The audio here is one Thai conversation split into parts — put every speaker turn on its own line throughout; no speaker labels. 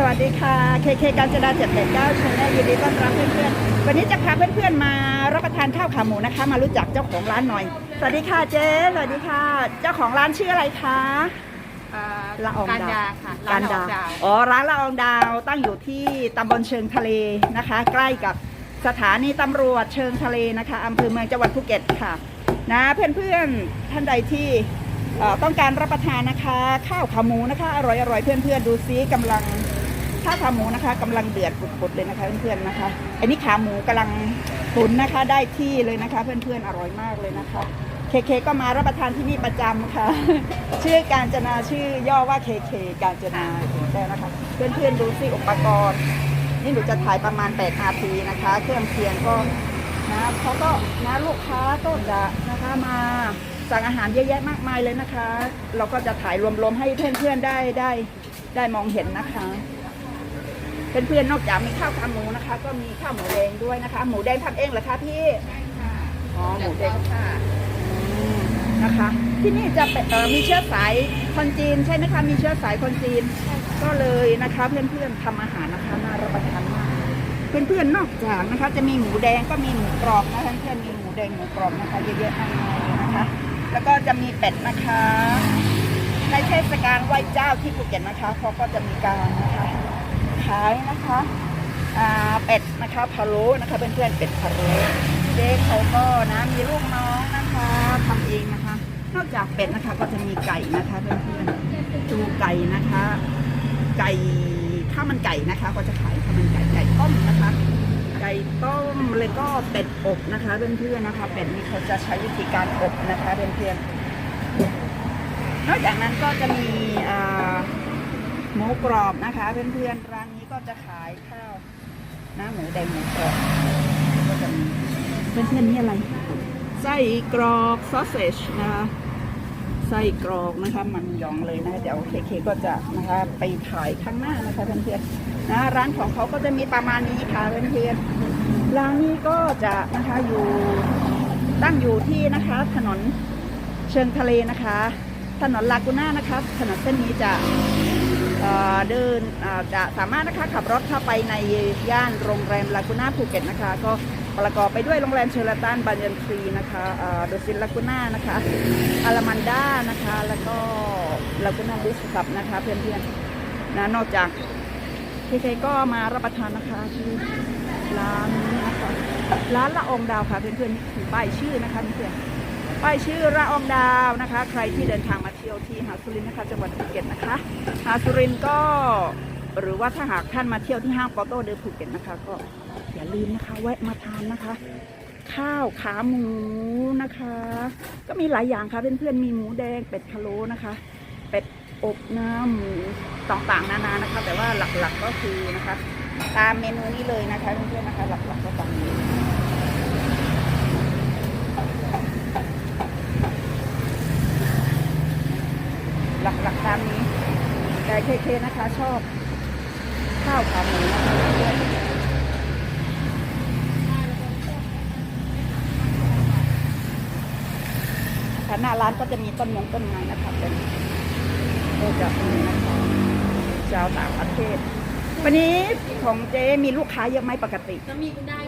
สวัสดีค่ะเคเคการจนาเจ็ดแปดเก้าชาแนลยินดีต้อนรับเพื่อนๆ วันนี้จะพาเพื่อนๆมารับประทานข้าวขาหมูนะคะ มารู้จักเจ้าของร้านหน่อย สวัสดีค่ะเจ๊ สวัสดีค่ะ เจ้าของร้านชื่ออะไรคะ
อ่า
ละออง
การ
ดาว
ดาค่ะ
การ
ละอ
ดา
อง
ว
ดาว
อ๋อ ร้านละอองดาวตั้งอยู่ที่ตำบลเชิงทะเลนะคะ ใกล้กับสถานีตำรวจเชิงทะเลนะคะอำเภอเมืองจังหวัดภูเก็ตค่ะ นะเพื่อนๆ ท่านใดที่เอ่อต้องการรับประทานนะคะ ข้าวขาหมูนะคะ อร่อยๆ เพื่อนๆ ดูซิกำลัง ข้าวขาหมูนะคะกำลังเดือดปุดๆเลยนะคะเพื่อนๆนะคะ อันนี้ขาหมูกำลังตุ๋นนะคะได้ที่เลยนะคะ เพื่อนๆอร่อยมากเลยนะคะ เคเคก็มารับประทานที่นี่ประจำค่ะ ชื่อการจนาชื่อย่อว่าเคเคการจนาได้นะคะ เพื่อนๆดูสิอุปกรณ์ นี่หนูจะถ่ายประมาณ8นาทีนะคะ เครื่องเคียงก็นะเขาก็นะลูกค้าก็จะนะคะมาสั่งอาหารเยอะแยะมากมายเลยนะคะ เราก็จะถ่ายรวมๆให้เพื่อนๆได้ได้ได้มองเห็นนะคะ เพื่อนๆนอกจากมีข้าวขาหมูนะคะ ก็มีข้าวหมูแดงด้วยนะคะ หมูแดงทำเองเหรอคะพี่อ๋อหมูแดง
ค่ะ
นะคะ ที่นี่จะเป็นเอ่อมีเชื้อสายคนจีนใช่ไหมคะมีเชื้อสายคนจีน ก็เลยนะคะเพื่อนๆทำอาหารนะคะน่ารับประทานมากเพื่อนๆนอกจากนะคะ จะมีหมูแดงก็มีหมูกรอบนะคะเพื่อนๆมีหมูแดงหมูกรอบนะคะเยอะๆมากเลยนะคะ แล้วก็จะมีเป็ดนะคะในเทศกาลไหว้เจ้าที่ภูเก็ตนะคะเขาก็จะมีการนะคะ ขายนะคะเป็ดนะคะพะโล้นะคะเพื่อนๆเป็ดพะโล้เจ๊เขาก็นะมีลูกน้องนะคะทำเองนะคะ นอกจากเป็ดนะคะก็จะมีไก่นะคะเพื่อนๆจูไก่นะคะ ไก่ข้าวมันไก่นะคะ ก็จะขายข้าวมันไก่ไก่ต้มนะคะ ไก่ต้มแล้วก็เป็ดอบนะคะเพื่อนๆนะคะ เป็ดนี่เขาจะใช้วิธีการอบนะคะเพื่อนๆนอกจากนั้นก็จะมีหมูกรอบนะคะเพื่อนๆร้าน ก็จะขายข้าวหน้าหมูแดงหมูกรอบก็จะมีเพื่อนๆนี่อะไร ไส้กรอกซอสเซจนะคะไส้กรอกนะคะมันยองเลยนะคะเดี๋ยวเคเคก็จะนะคะไปถ่ายข้างหน้านะคะเพื่อนๆนะร้านของเขาก็จะมีประมาณนี้ค่ะเพื่อนๆร้านนี้ก็จะนะคะอยู่ตั้งอยู่ที่นะคะถนนเชิงทะเลนะคะ ถนนลากูน่านะคะถนนเส้นนี้จะ เดินจะสามารถนะคะขับรถเข้าไปในย่านโรงแรมลากูน่าภูเก็ตนะคะ ก็ประกอบไปด้วยโรงแรมเชอร์ตันบานยันทรีนะคะเดอะซินลากูน่านะคะอารามันด้านะคะ แล้วก็ลากูน่าบิสคับนะคะเพื่อนๆนะนอกจากใครๆก็มารับประทานนะคะที่ร้านนี้นะคะร้านละองดาวค่ะเพื่อนๆคือป้ายชื่อนะคะเพื่อนๆ ป้ายชื่อระอองดาวนะคะ ใครที่เดินทางมาเที่ยวที่หาดสุรินทร์นะคะจังหวัดภูเก็ตนะคะหาดสุรินทร์ก็หรือว่าถ้าหากท่านมาเที่ยวที่ห้างปอโต้เดอภูเก็ตนะคะ ก็อย่าลืมนะคะแวะมาทานนะคะ ข้าวขาหมูนะคะ ก็มีหลายอย่างค่ะเพื่อนๆมีหมูแดงเป็ดพะโล้นะคะ เป็ดอบน้ำหมูต่างๆนานานะคะ แต่ว่าหลักๆก็คือนะคะ ตามเมนูนี้เลยนะคะเพื่อนๆนะคะ หลักๆก็ตามนี้ หลักๆตามนี้ แต่เคเคนะคะชอบข้าวขาหมูนะคะหน้าร้านก็จะมีต้นมงต้นไม้นะคะเป็นก็จะมีนะคะชาวต่างประเทศ วันนี้ของเจ๊มีลูกค้าเยอะไหมปกติ
จะมีก็ได้ก็ได้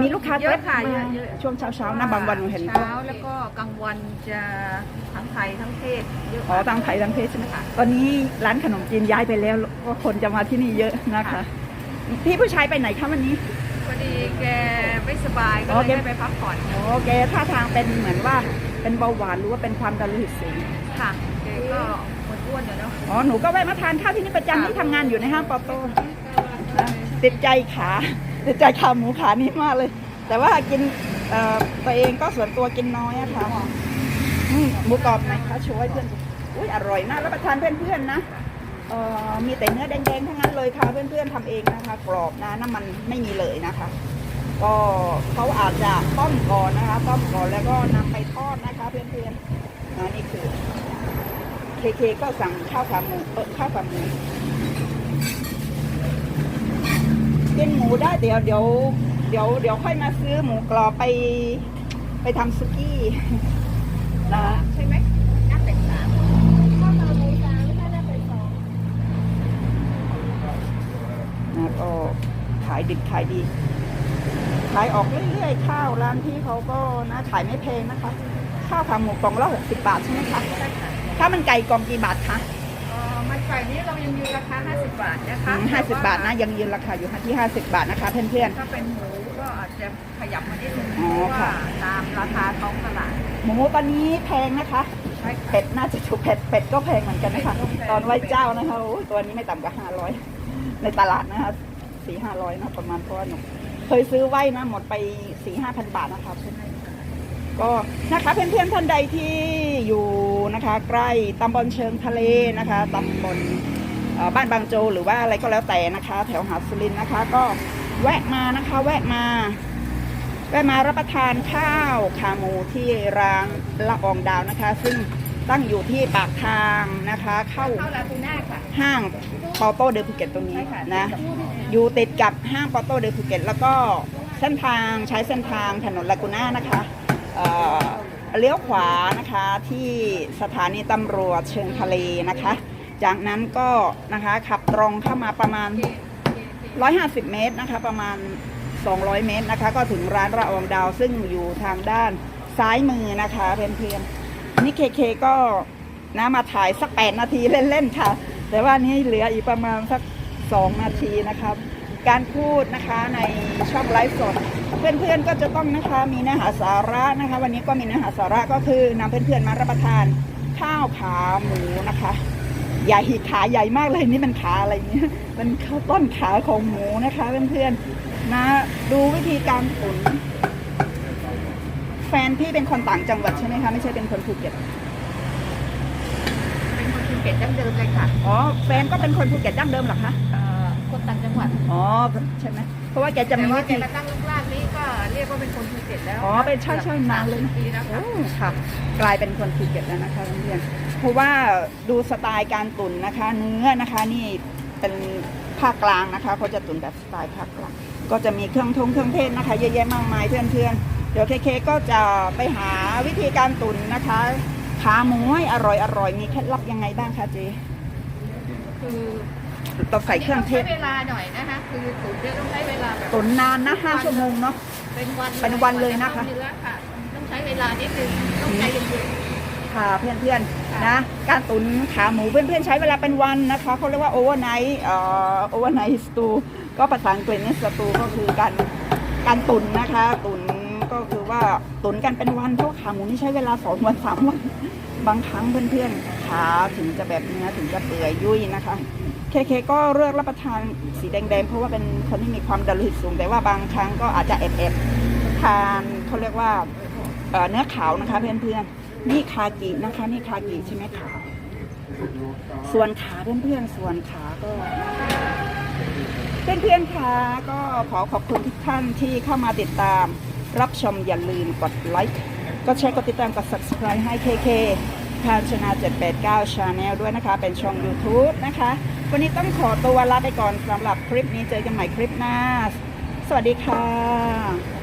มีลูกค้า
เยอะค่ะ
มา
เยอะเยอะ
ช่วงเช้าๆนะบางวันหนูเห็นก็
เช้าแล้วก็กลางวันจะทั้งไทยทั้งเทศเยอะ
อ๋อทางไทยทางเพศใช่ไหมคะตอนนี้ร้านขนมจีนย้ายไปแล้วก็คนจะมาที่นี่เยอะนะคะพี่ผู้ชายไปไหนคะวันนี้
พอดีแกไม่สบายก็
อ๋อ
เลย
แก
ให้ไปพักผ่อน
โอเคท่าทางเป็นเหมือนว่าเป็นเบาหวานหรือว่าเป็นความดันโลหิตสูง
ค่ะแกก็คนอ้วนอยู่เนาะ
อ๋อหนูก็แวะมาทานข้าวที่นี่ประจำที่ทำงานอยู่ในห้างปอโต้นะติดใจขา ติดใจขาหมูขานี้มากเลย แต่ว่ากินตัวเองก็ส่วนตัวกินน้อยอะค่ะหมูกรอบไหนคะช่วยเพื่อนอุ้ยอร่อยนะรับประทานเพื่อนๆนะมีแต่เนื้อแดงๆทั้งนั้นเลยค่ะเพื่อนๆทำเองนะคะ กรอบนะน้ำมันไม่มีเลยนะคะ ก็เขาอาจจะต้มก่อนนะคะต้มก่อนแล้วก็นำไปทอดนะคะเพื่อนๆนี่คือเคเคก็สั่งข้าวขาหมูข้าวขาหมู กินหมูได้เดี๋ยวเดี๋ยวเดี๋ยวเดี๋ยวค่อยมาซื้อหมูกรอบไป ไปทำซุกี้นะ
ใช่ไหมน่าเป็ดสาม
อายดิบขายดี ขายออกเรื่อยๆข้าวร้านที่เขาก็นะขายไม่แพงนะคะ ข้าวขาหมูกล่องละ60บาทใช่ไหมคะ
ใช่ค่ะ
ข้าวมันไก่กล่องกี่บาทคะ
เอ่อมันไก่นี้เรายังยืนราคา 50 บาทนะคะ
ห้าสิบบาทนะยังยืนราคาอยู่ที่50บาทนะคะ เพื่อน
ถ้าเป็นหมูก็อาจจะขยับมานิดนึง
อ๋
เพ
อ
ราะว่า
ค่ะ
ตามราคาท้องตลาด
ๆหมูตอนนี้แพงนะคะ
ใช่ค่ะ
เป็ดน่าจะถูกเป็ดเป็ดก็แพงเหมือนกันนะคะ
เป็ดก็แพง
ตอนไหว้เจ้านะคะโอ้ยตัวนี้ไม่ต่ำกว่าห้าร้อยในตลาดนะคะสี่ห้าร้อยนะประมาณเพราะว่าหนูเคยซื้อไหว้นะหมดไปสี่ห้าพันบาทนะคะ ก็นะคะเพื่อนๆท่านใดที่อยู่นะคะใกล้ตำบลเชิงทะเลนะคะตำบลบ้านบางโจหรือว่าอะไรก็แล้วแต่นะคะ แถวหาดสุรินนะคะ ก็แวะมานะคะแวะมาแวะมารับประทานข้าวขาหมูที่ร้านละอองดาวนะคะ ซึ่งตั้งอยู่ที่ปากทางนะคะ เข้าห้างปอโต้เดอภูเก็ตตรงนี้นะอยู่ติดกับห้างปอโต้เดอภูเก็ตแล้วก็เส้นทางใช้เส้นทางถนนลากูน่านะคะ เลี้ยวขวานะคะที่สถานีตำรวจเชิงทะเลนะคะ จากนั้นก็นะคะขับตรงเข้ามาประมาณ 150 เมตรนะคะ ประมาณ 200 เมตรนะคะ ก็ถึงร้านระอองดาวซึ่งอยู่ทางด้านซ้ายมือนะคะเพื่อนๆนี่เคเคก็นะมาถ่ายสัก 8 นาทีเล่นๆค่ะ แต่ว่านี่เหลืออีกประมาณสัก 2 นาทีนะครับ การพูดนะคะในช่องไลฟ์สด เพื่อนๆก็จะต้องนะคะมีเนื้อหาสาระนะคะ วันนี้ก็มีเนื้อหาสาระก็คือนำเพื่อนๆมารับประทานข้าวขาหมูนะคะใหญ่ขาใหญ่มากเลยนี่มันขาอะไรเนี่ยมันข้าวต้นขาของหมูนะคะเพื่อนๆนะดูวิธีการตุ๋นแฟนพี่เป็นคนต่างจังหวัดใช่ไหมคะไม่ใช่เป็นคนภูเก็ต
เป็นคนภูเก็ตดั้งเดิมเลยค่ะ
อ๋อแฟนก็เป็นคนภูเก็ตดั้งเดิมเหรอคะ
เอ่อคน ต่างจังหวัด
อ๋อใช่ไหมเพราะว่าแกจะ
แต่
มี
ว่า
วิ
แก
ธี
มาตั้งลูกลากนี้ก็เรียกว่าเป็นคนภูเก็ตแล้ว
อ๋อเป็นใช่ใช่นานเลยนะ
ปีแล้วค่ะ
โอ้ค่ะ กลายเป็นคนภูเก็ตแล้วนะคะเพื่อนๆเพราะว่าดูสไตล์การตุ๋นนะคะ เนื้อนะคะนี่เป็นภาคกลางนะคะเขาจะตุ๋นแบบสไตล์ภาคกลางก็จะมีเครื่องทงเครื่องเทศนะคะเยอะแยะมากมายเพื่อนๆเดี๋ยวเคเคก็จะไปหาวิธีการตุ๋นนะคะขาหมูให้อร่อยอร่อยมีเคล็ดลับยังไงบ้างคะเจ๊
คือ
ต้องใส่เครื่องเทศ
ใช้เวลาหน่อยนะคะ คือตุ๋นเนี่ยต้องใช้เวลาแบบ
ตุ๋นนานนะห้าชั่วโมงเนาะ
เป็นวัน
เป็นวันเลยนะคะ
กว่าจเข้าเนื้อค่ะ ต้องใช้เวลานิดนึงต้องใจเย็น
ค่ะเพื่อนๆนะการตุ๋นขาหมูเพื่อนๆใช้เวลาเป็นวันนะคะเขาเรียกว่าโอเวอร์ไนท์เอ่อโอเวอร์ไนท์สตูก็ภาษาอังกฤษเนี่ยสตูก็คือการการตุ๋นนะคะตุ๋น ก็คือว่าตุนกันเป็นวันเพราะขาหมูนี่ใช้เวลาสองวันสามวัน บางครั้งเพื่อนๆขาถึงจะแบบเนื้อถึงจะเปื่อยยุ่ยนะคะเคเคก็เลือกรับประทานสีแดงๆ เพราะว่าเป็นคนที่มีความดันโลหิตสูง แต่ว่าบางครั้งก็อาจจะแอบๆทานเขาเรียกว่าเนื้อขาวนะคะเพื่อนๆนี่คากินะคะนี่คากิใช่ไหมคะส่วนขาเพื่อนๆส่วนขาก็เพื่อนๆคะก็ขอขอบคุณทุกท่านที่เข้ามาติดตาม รับชมอย่าลืมกดไลค์กดแชร์กดติดตามกด subscribe ให้ KK ทางชนะ 789 Channel ด้วยนะคะ เป็นช่อง YouTube นะคะ วันนี้ต้องขอตัวลาไปก่อนสำหรับคลิปนี้เจอกันใหม่คลิปหน้า สวัสดีค่ะ